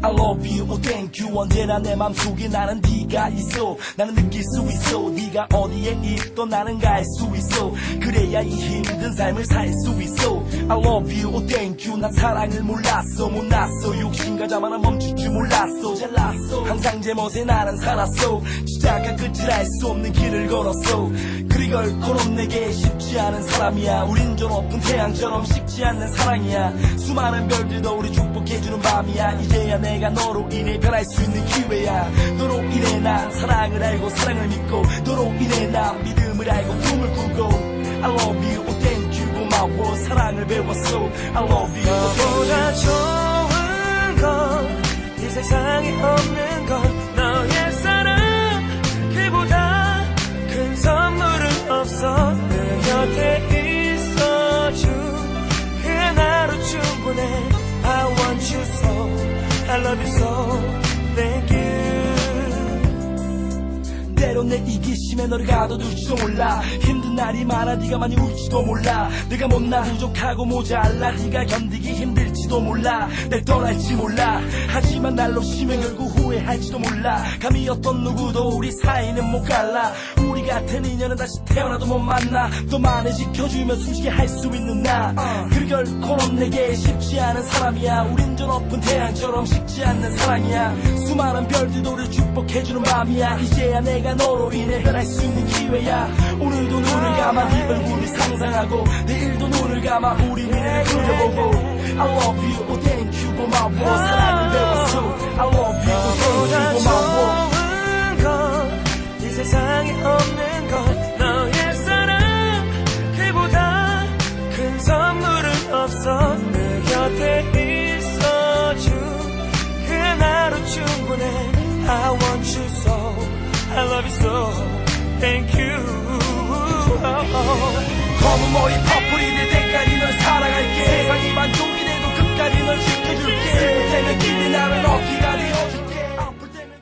I love you, oh thank you. 언제나 내 맘속에 나는 네가 있어. 나는 느낄 수 있어. 네가 어디에 있던 나는 갈 수 있어. 그래야 이 힘든 삶을 살 수 있어. I love you, oh thank you. 난 사랑을 몰랐어 못났어. 욕심과 자만은 멈출 줄 몰랐어. 잘났어. 항상 제 멋에 나는 살았어. 시작과 끝을 알 수 없는 길을 걸었어. 그리 결코 넌 내게 쉽지 않은 사람이야. 우린 저 높은 태양처럼 식지 않는 사랑이야. 수많은 별들도 우리 축복해주는 밤이야. 이제야 내가 너로 인해 변할 수 있는 기회야. 너로 인해 난 사랑을 알고 사랑을 믿고 너로 인해 난 믿음을 알고 꿈을 꾸고. I love you, oh thank you 고마워 사랑을 배웠어. I love you, oh thank you. 좋은 건 이 세상에 없는 건 너의 사랑. 그보다 큰 선물은 없어. 내 곁에 love you so. Thank you. 때론 내 이기심에 너를 가둬둘지도 몰라. 힘든 날이 많아 네가 많이 울지도 몰라. 내가 못나 부족하고 모자라. 네가 견디기 힘들 지도 몰라. 날 떠날지 몰라. 하지만 날 놓치면 결국 후회할지도 몰라. 감히 어떤 누구도 우리 사이는 못 갈라. 우리 같은 인연은 다시 태어나도 못 만나. 너만을 지켜주면 숨쉬게 할 수 있는 나. 그리 결코 넌 내게 쉽지 않은 사람이야. 우린 저 높은 태양처럼 식지 않는 사랑이야. 수많은 별들도 우리 축복해주는 밤이야. 이제야 내가 너로 인해 변할 수 있는 기회야. 오늘도 눈을 감아 네 얼굴이 상상하고 내일도 눈을 감아 우리 미래를 그려보고 I love you, oh thank you 고마워 사랑을 배웠어 I love you, oh 너보다 thank you 고마워 좋은 건이 세상에 없는 건 너의 사랑 그보다 큰 선물은 없어 내 곁에 있어준 그 하나로 충분해 I want you so I love you so thank you 검은 머리 퍼플이 될